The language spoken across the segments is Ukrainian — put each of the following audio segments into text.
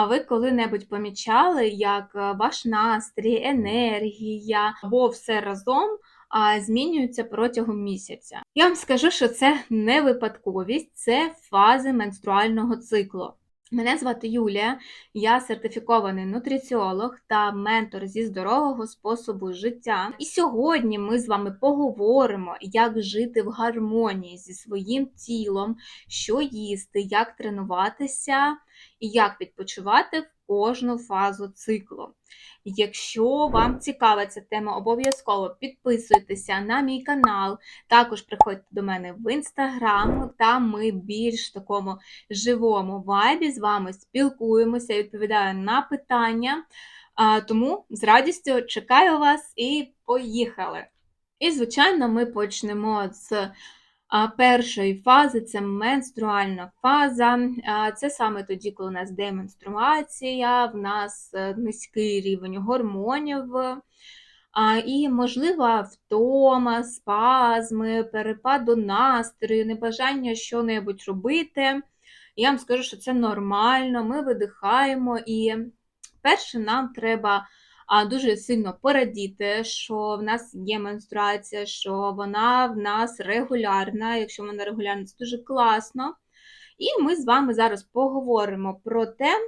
А ви коли-небудь помічали, як е, ваш настрій, енергія або все разом а, змінюються протягом місяця? Я вам скажу, що це не випадковість, це фази менструального циклу. Мене звати Юлія, я сертифікований нутриціолог та ментор зі здорового способу життя. І сьогодні ми з вами поговоримо, як жити в гармонії зі своїм тілом, що їсти, як тренуватися і як відпочивати в кожну фазу циклу. Якщо вам цікава ця тема, обов'язково підписуйтеся на мій канал, також приходьте до мене в інстаграм, там ми більш в такому живому вайбі з вами спілкуємося, відповідаю на питання. Тому з радістю чекаю вас і поїхали! І, звичайно, ми почнемо з першої фази це менструальна фаза. Це саме тоді, коли у нас деменструація, в нас е, низький рівень гормонів. І, можливо, втома, спазми, перепаду настрою, небажання що-небудь робити. Я вам скажу, що це нормально, ми видихаємо, і перше нам треба дуже сильно порадіти, що в нас є менструація, що вона в нас регулярна. Якщо вона регулярна, це дуже класно. І ми з вами зараз поговоримо про те,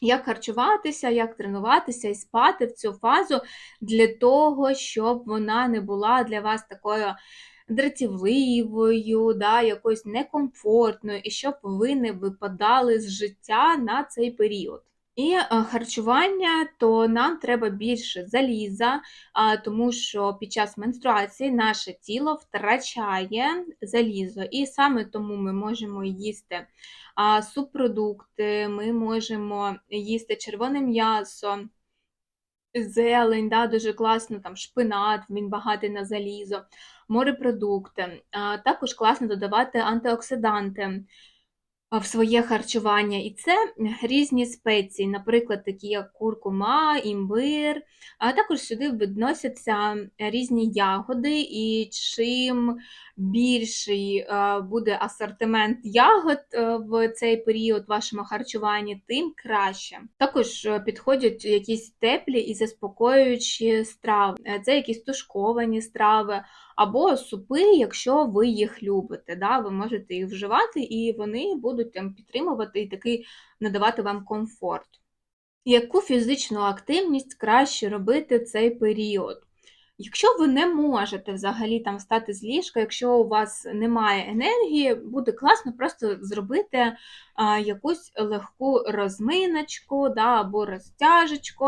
як харчуватися, як тренуватися і спати в цю фазу для того, щоб вона не була для вас такою дратівливою, да, якоюсь некомфортною, і щоб ви не випадали з життя на цей період. І е, харчування, то нам треба більше заліза, тому що під час менструації наше тіло втрачає залізо. І саме тому ми можемо їсти субпродукти, ми можемо їсти червоне м'ясо, зелень, да, дуже класно, там шпинат, він багатий на залізо, морепродукти. Також класно додавати антиоксиданти в своє харчування. І це різні спеції, наприклад, такі як куркума, імбир, а також сюди відносяться різні ягоди, і чим більший е, буде асортимент ягод е, в цей період вашому харчуванні, тим краще. Також е, підходять якісь теплі і заспокоюючі страви. Це якісь тушковані страви або супи, якщо ви їх любите. Да? Ви можете їх вживати, і вони будуть там підтримувати і такий надавати вам комфорт. Яку фізичну активність краще робити в цей період? Якщо ви не можете взагалі там встати з ліжка, якщо у вас немає енергії, буде класно просто зробити а, якусь легку розминочку да, або розтяжечку,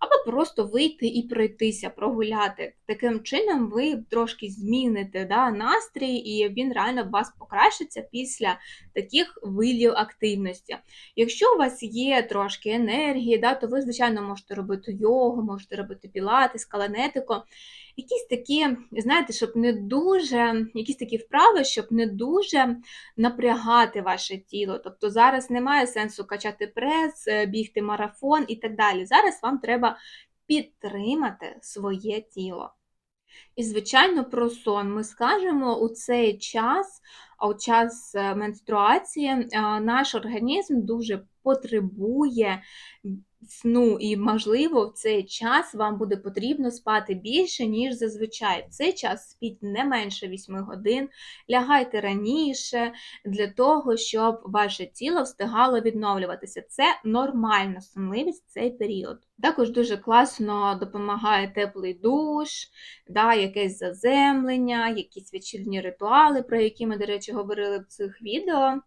або просто вийти і пройтися, прогуляти. Таким чином, ви трошки зміните да, настрій, і він реально у вас покращиться після таких видів активності. Якщо у вас є трошки енергії, да, то ви, звичайно, можете робити йогу, можете робити пілати, скаланетику якісь такі, знаєте, щоб не дуже, якісь такі вправи, щоб не дуже напрягати ваше тіло. Тобто зараз немає сенсу качати прес, е, бігти марафон і так далі. Зараз вам треба підтримати своє тіло. І, звичайно, про сон ми скажемо у цей час, а у час е, менструації, е, наш організм дуже потребує сну, і, можливо, в цей час вам буде потрібно спати більше, ніж зазвичай. В цей час спіть не менше 8 годин, лягайте раніше для того, щоб ваше тіло встигало відновлюватися. Це нормальна сонливість в цей період. Також дуже класно допомагає теплий душ, да, якесь заземлення, якісь вечірні ритуали, про які ми, до речі, говорили в цих відео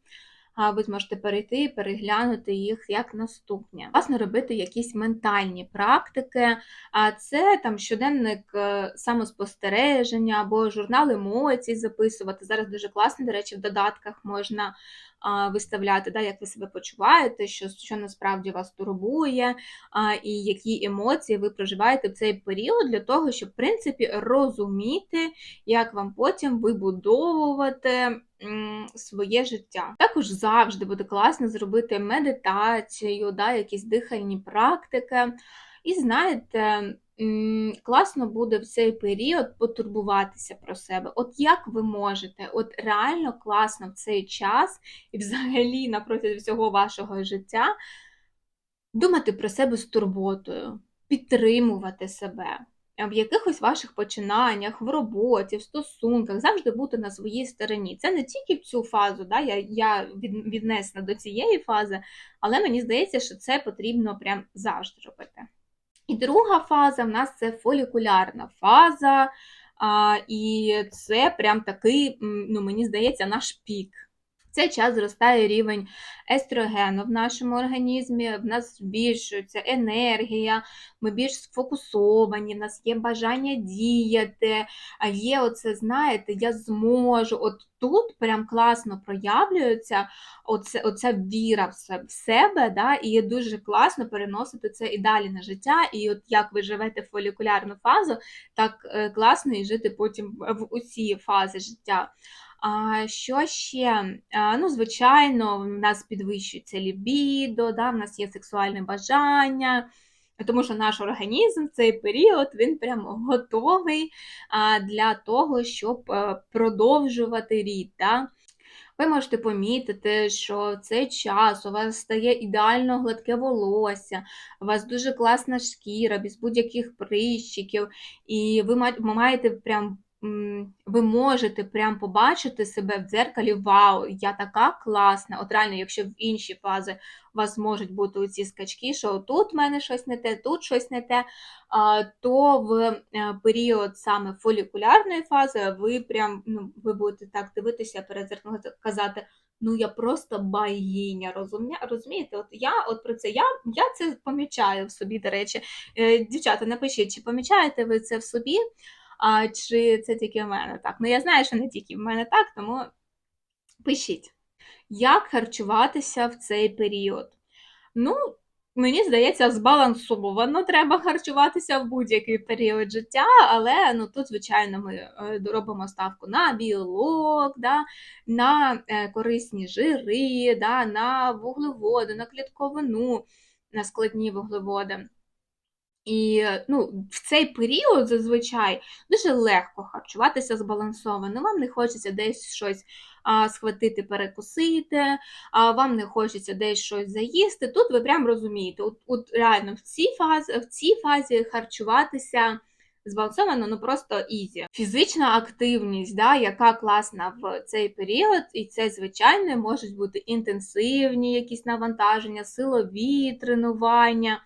ви зможете перейти і переглянути їх як наступні. Власне, робити якісь ментальні практики, а це там щоденник е, самоспостереження або журнал емоцій записувати. Зараз дуже класно, до речі, в додатках можна виставляти, да, як ви себе почуваєте, що що насправді вас турбує, і які емоції ви проживаєте в цей період для того, щоб в принципі розуміти, як вам потім вибудовувати своє життя. Також завжди буде класно зробити медитацію, да, якісь дихальні практики. І знаєте, класно буде в цей період потурбуватися про себе. От як ви можете, от реально класно в цей час і взагалі на протязі всього вашого життя думати про себе з турботою, підтримувати себе в якихось ваших починаннях, в роботі, в стосунках, завжди бути на своїй стороні. Це не тільки в цю фазу, да, я я віднесена до цієї фази, але мені здається, що це потрібно прям завжди робити. І друга фаза в нас це фолікулярна фаза, а, і це прям такий, ну, мені здається, наш пік. В цей час зростає рівень естрогену в нашому організмі, в нас збільшується енергія, ми більш сфокусовані, в нас є бажання діяти, а є оце, знаєте, я зможу. От тут прям класно проявлюється оце, оця віра в себе, да, і дуже класно переносити це і далі на життя. І от як ви живете в фолікулярну фазу, так е, класно і жити потім в усі фази життя. А що ще? Ну, Звичайно, в нас підвищується лібідо, да, в нас є сексуальне бажання, тому що наш організм в цей період він прямо готовий для того, щоб е, продовжувати рід. Да? Ви можете помітити, що в цей час у вас стає ідеально гладке волосся, у вас дуже класна шкіра, без будь-яких прищиків, і ви маєте прям ви можете прям побачити себе в дзеркалі, вау, я така класна. От реально, якщо в інші фази у вас можуть бути ці скачки, що тут в мене щось не те, тут щось не те, то в е, період саме фолікулярної фази ви прям ну, ви будете так дивитися перед зеркалом казати. Ну, я просто богиня, розумієте? От я от про це я я це помічаю в собі, до речі. Е, дівчата, напишіть, чи помічаєте ви це в собі? А чи це тільки в мене так? Ну, я знаю, що не тільки в мене так, тому пишіть, як харчуватися в цей період? Ну, мені здається, збалансовано треба харчуватися в будь-який період життя, але ну, тут, звичайно, ми е, робимо ставку на білок, да, на е, корисні жири, да, на вуглеводи, на клітковину, на складні вуглеводи. І ну, в цей період зазвичай дуже легко харчуватися збалансовано. Вам не хочеться десь щось а, схватити, перекусити, а вам не хочеться десь щось заїсти. Тут ви прям розумієте, от, от реально в цій фазі, в цій фазі харчуватися. Збалансовано, ну просто ізі. Фізична активність, да, яка класна в цей період, і це, звичайно, можуть бути інтенсивні якісь навантаження, силові тренування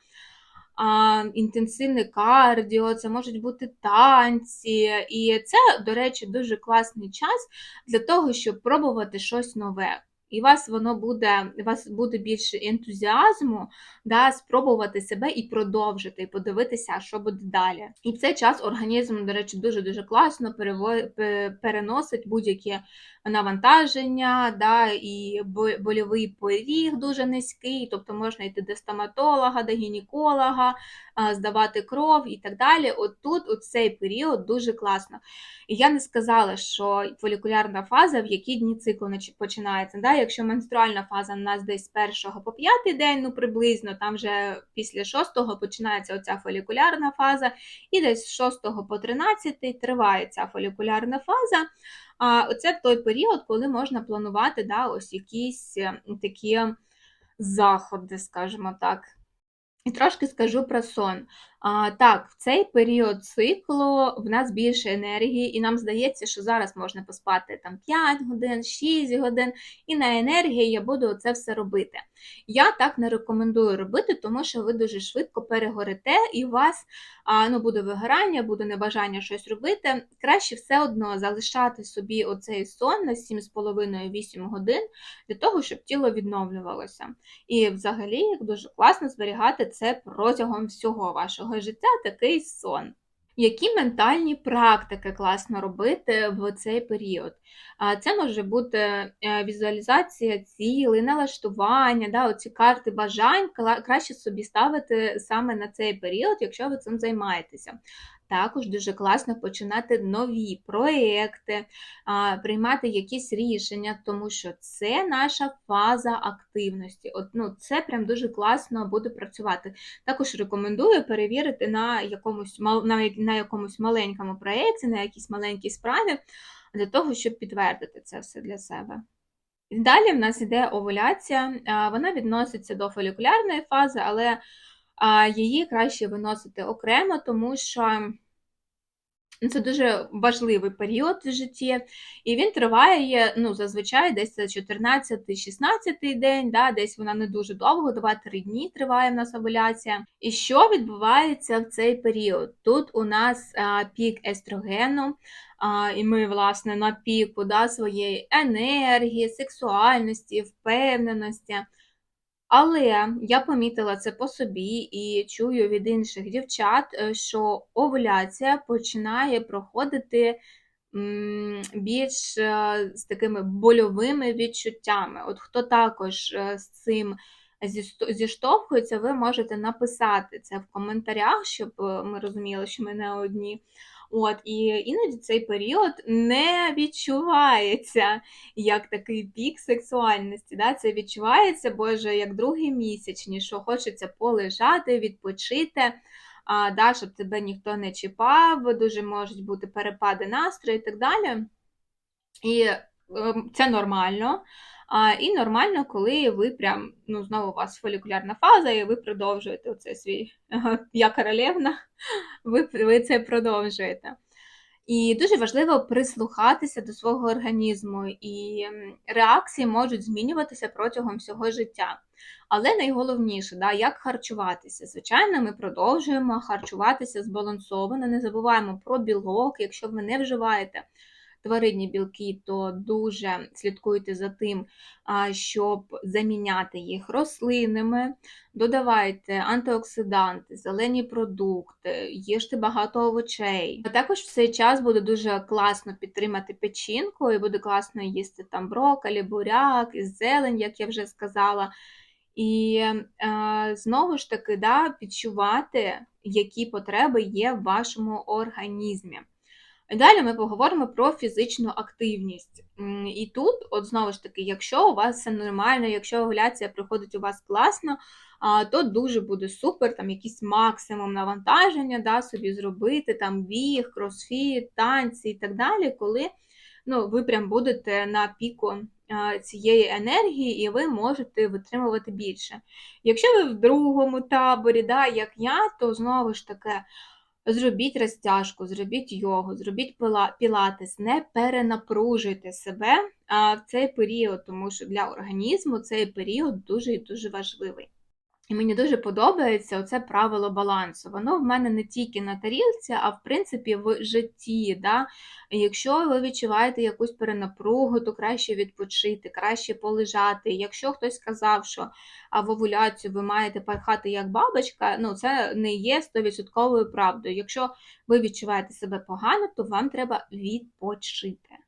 а, інтенсивне кардіо, це можуть бути танці. І це, до речі, дуже класний час для того, щоб пробувати щось нове. І вас воно буде, у вас буде більше ентузіазму, да, спробувати себе і продовжити, і подивитися, що буде далі. І в цей час організм, до речі, дуже-дуже класно переносить будь-які навантаження, да, і больовий поріг дуже низький, тобто можна йти до стоматолога, до гінеколога, здавати кров і так далі. От тут у цей період дуже класно. І я не сказала, що фолікулярна фаза, в які дні циклу починається. Да? Якщо менструальна фаза у нас десь з 1 по 5 день, ну приблизно, там вже після 6 починається оця фолікулярна фаза, і десь з 6 по 13 триває ця фолікулярна фаза. А Оце той період, коли можна планувати да, ось якісь е, такі заходи, скажімо так. І трошки скажу про сон. А, Так, в цей період циклу в нас більше енергії, і нам здається, що зараз можна поспати там 5 годин, 6 годин, і на енергії я буду це все робити. Я так не рекомендую робити, тому що ви дуже швидко перегорите, і у вас а, ну, буде вигорання, буде небажання щось робити. Краще все одно залишати собі оцей сон на 7,5-8 годин для того, щоб тіло відновлювалося. І взагалі дуже класно зберігати це протягом всього вашого свого життя такий сон. Які ментальні практики класно робити в цей період? Це може бути е, візуалізація цілей, налаштування, да, оці карти бажань краще собі ставити саме на цей період, якщо ви цим займаєтеся. Також дуже класно починати нові проекти, приймати якісь рішення, тому що це наша фаза активності. От, ну, Це прям дуже класно буде працювати. Також рекомендую перевірити на якомусь на, на якомусь маленькому проєкті, на якійсь маленькій справі, для того, щоб підтвердити це все для себе. Далі в нас іде овуляція, вона відноситься до фолікулярної фази, але її краще виносити окремо, тому що це дуже важливий період в житті, і він триває ну, зазвичай десь 14-16 день, да, десь вона не дуже довго, 2-3 дні триває в нас овуляція. І що відбувається в цей період? Тут у нас а, пік естрогену, а, і ми, власне, на піку да, своєї енергії, сексуальності, впевненості. Але я помітила це по собі і чую від інших дівчат, е, що овуляція починає проходити більш е, з такими больовими відчуттями. От хто також е, з цим зіштовхується, ви можете написати це в коментарях, щоб ми розуміли, що ми не одні. От, І іноді цей період не відчувається як такий пік сексуальності. Да? Це відчувається, Боже, як другий місячні, що хочеться полежати, відпочити, а, да, щоб тебе ніхто не чіпав, дуже можуть бути перепади настрою і так далі. І ем, це нормально. А, І нормально, коли ви прям, ну, знову у вас фолікулярна фаза, і ви продовжуєте оце свій я королевна, ви, ви це продовжуєте. І дуже важливо прислухатися до свого організму, і реакції можуть змінюватися протягом всього життя. Але найголовніше, да, як харчуватися. Звичайно, ми продовжуємо харчуватися збалансовано, не забуваємо про білок, якщо ви не вживаєте тваринні білки, то дуже слідкуйте за тим, щоб заміняти їх рослинними, додавайте антиоксиданти, зелені продукти, їжте багато овочей. А також в цей час буде дуже класно підтримати печінку, і буде класно їсти там брокколі, буряк, зелень, як я вже сказала. І е, знову ж таки да, відчувати, які потреби є в вашому організмі. Далі ми поговоримо про фізичну активність. І тут, от знову ж таки, якщо у вас все нормально, якщо овуляція приходить у вас класно, то дуже буде супер, там якийсь максимум навантаження да, собі зробити, там біг, кросфіт, танці і так далі, коли ну, ви прям будете на піку цієї енергії, і ви можете витримувати більше. Якщо ви в другому таборі, да, як я, то знову ж таки. Зробіть розтяжку, зробіть йогу, зробіть пілатес, не перенапружуйте себе в цей період, тому що для організму цей період дуже і дуже важливий. І мені дуже подобається оце правило балансу. Воно в мене не тільки на тарілці, а в принципі в житті. Да? Якщо ви відчуваєте якусь перенапругу, то краще відпочити, краще полежати. Якщо хтось сказав, що в овуляцію ви маєте пахати як бабочка, ну це не є 100% правдою. Якщо ви відчуваєте себе погано, то вам треба відпочити.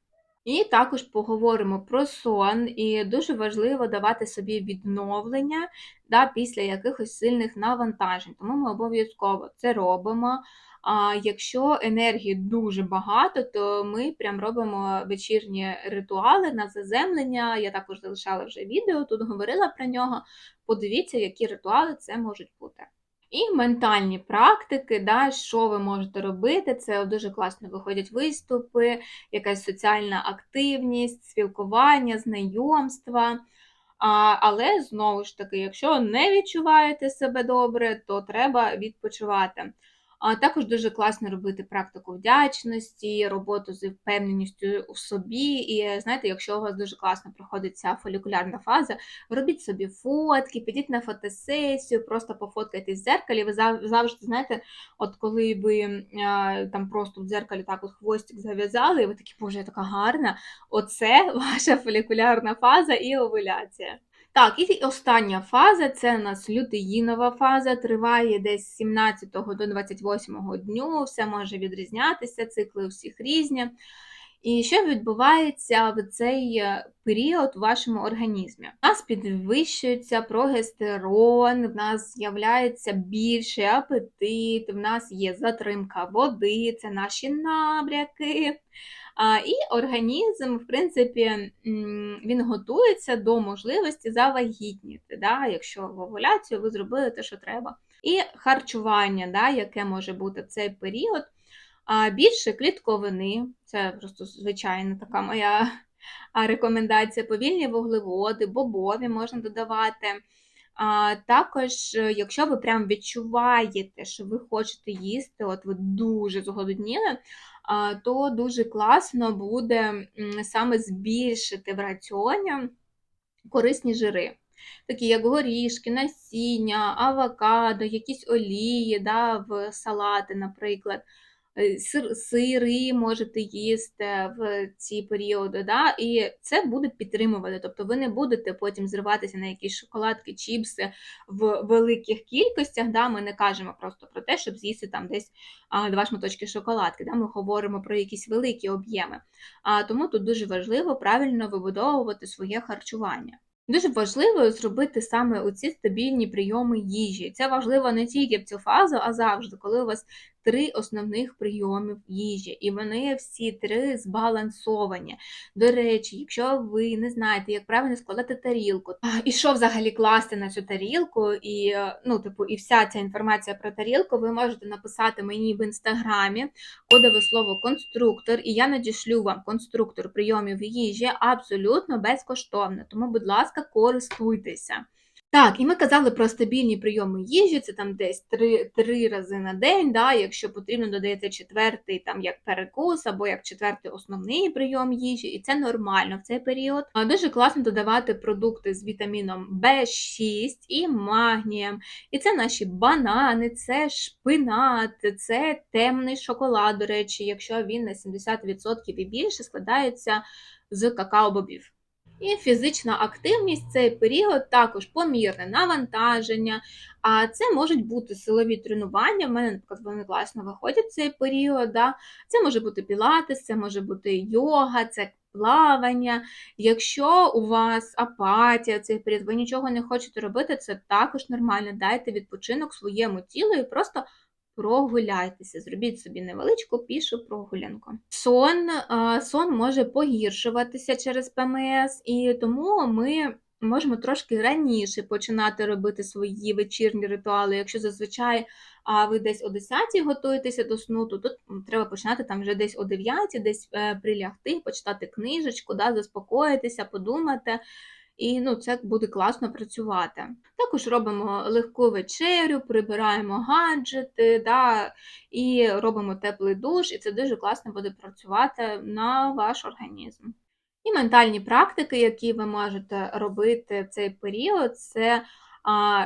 І також поговоримо про сон, і дуже важливо давати собі відновлення да, після якихось сильних навантажень. Тому ми обов'язково це робимо. А якщо енергії дуже багато, то ми прям робимо вечірні ритуали на заземлення. Я також залишала вже відео, тут говорила про нього. Подивіться, які ритуали це можуть бути. І ментальні практики, да, що ви можете робити, це дуже класно виходять виступи, якась соціальна активність, спілкування, знайомства. А, Але знову ж таки, якщо не відчуваєте себе добре, то треба відпочивати. Також дуже класно робити практику вдячності, роботу з впевненістю у собі. І знаєте, якщо у вас дуже класно проходить ця фолікулярна фаза, робіть собі фотки, підіть на фотосесію, просто пофоткайтесь в дзеркалі. Ви завжди знаєте, от коли ви там просто в дзеркалі так от хвостик зав'язали, і ви такі, боже, я така гарна. Оце ваша фолікулярна фаза і овуляція. Так, і остання фаза це у нас лютеїнова фаза, триває десь з 17 до 28 дню, все може відрізнятися, цикли всіх різні. І що відбувається в цей е, період у вашому організмі? У нас підвищується прогестерон, в нас з'являється більший апетит, в нас є затримка води, це наші набряки. І організм, в принципі, він готується до можливості завагітніти, да, якщо в овуляцію ви зробили те, що треба. І харчування, да, яке може бути цей період, більше клітковини, це просто звичайна така моя рекомендація повільні вуглеводи, бобові можна додавати. А, Також, е, якщо ви прям відчуваєте, що ви хочете їсти, от ви дуже зголодніли, то дуже класно буде саме збільшити в раціоні корисні жири. Такі як горішки, насіння, авокадо, якісь олії да, в салати, наприклад. Е, сир, сири можете їсти в ці періоди, да, і це буде підтримувати. Тобто ви не будете потім зриватися на якісь шоколадки, чіпси в великих кількостях. Да, Ми не кажемо просто про те, щоб з'їсти там десь два шматочки шоколадки. Да, Ми говоримо про якісь великі об'єми. А тому тут дуже важливо правильно вибудовувати своє харчування. Дуже важливо зробити саме оці стабільні прийоми їжі. Це важливо не тільки в цю фазу, а завжди, коли у вас три основних прийомів їжі, і вони всі три збалансовані. До речі, якщо ви не знаєте, як правильно складати тарілку, і що взагалі класти на цю тарілку, і ну, типу, і вся ця інформація про тарілку, ви можете написати мені в інстаграмі кодове слово конструктор, і я надішлю вам конструктор прийомів їжі абсолютно безкоштовно. Тому, будь ласка, користуйтеся. Так, і ми казали про стабільні прийоми їжі, це там десь три три рази на день. да, Якщо потрібно, додається четвертий там як перекус, або як четвертий основний прийом їжі, і це нормально в цей період. А Дуже класно додавати продукти з вітаміном В6 і магнієм. І це наші банани, це шпинат, це темний шоколад, до речі, якщо він на 70% і більше складається з какао-бобів. І фізична активність цей період також помірне навантаження, а це можуть бути силові тренування. В мене, наприклад, вони класно виходять цей період. Да? Це може бути пілатес, це може бути йога, це плавання. Якщо у вас апатія, цей період, ви нічого не хочете робити, це також нормально. Дайте відпочинок своєму тілу і просто прогуляйтеся, зробіть собі невеличку пішу прогулянку. Сон сон може погіршуватися через ПМС, і тому ми можемо трошки раніше починати робити свої вечірні ритуали. Якщо зазвичай ви десь о 10 готуєтеся до сну, то тут треба починати там вже десь о 9, десь е, прилягти, почитати книжечку, да, заспокоїтися, подумати і ну, це буде класно працювати. Також робимо легку вечерю, прибираємо гаджети, да, і робимо теплий душ, і це дуже класно буде працювати на ваш організм. І ментальні практики, які ви можете робити в цей період, це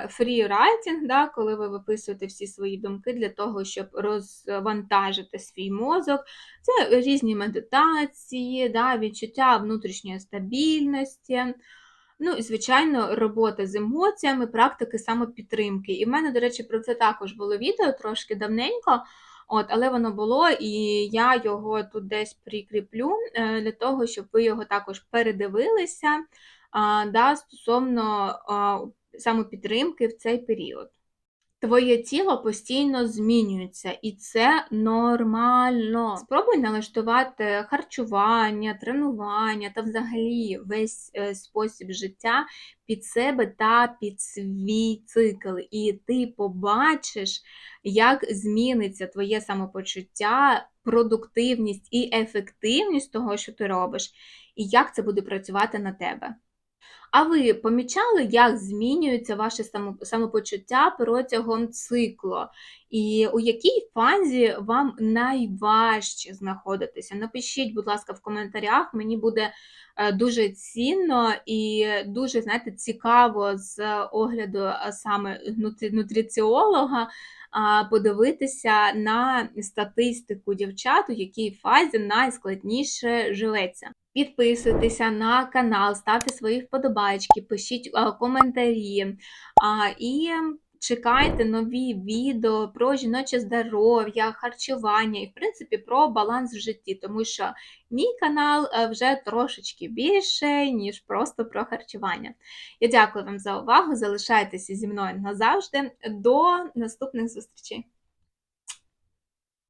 фрірайтинг, да, коли ви виписуєте всі свої думки для того, щоб розвантажити свій мозок. Це різні медитації, да, відчуття внутрішньої стабільності. Ну і, звичайно, робота з емоціями, практики самопідтримки. І в мене, до речі, про це також було відео трошки давненько, от, але воно було, і я його тут десь прикріплю е, для того, щоб ви його також передивилися да, стосовно самопідтримки в цей період. Твоє тіло постійно змінюється, і це нормально. Спробуй налаштувати харчування, тренування та взагалі весь е, спосіб життя під себе та під свій цикл. І ти побачиш, як зміниться твоє самопочуття, продуктивність і ефективність того, що ти робиш, і як це буде працювати на тебе. А ви помічали, як змінюється ваше самопочуття протягом циклу? І у якій фазі вам найважче знаходитися? Напишіть, будь ласка, в коментарях, мені буде е, дуже цінно і дуже, знаєте, цікаво з огляду саме нутриціолога подивитися на статистику дівчат, у якій фазі найскладніше живеться. Підписуйтеся на канал, ставте свої вподобайки, пишіть коментарі і чекайте нові відео про жіноче здоров'я, харчування і, в принципі, про баланс в житті, тому що мій канал е, вже трошечки більше, ніж просто про харчування. Я дякую вам за увагу. Залишайтеся зі мною назавжди. До наступних зустрічей!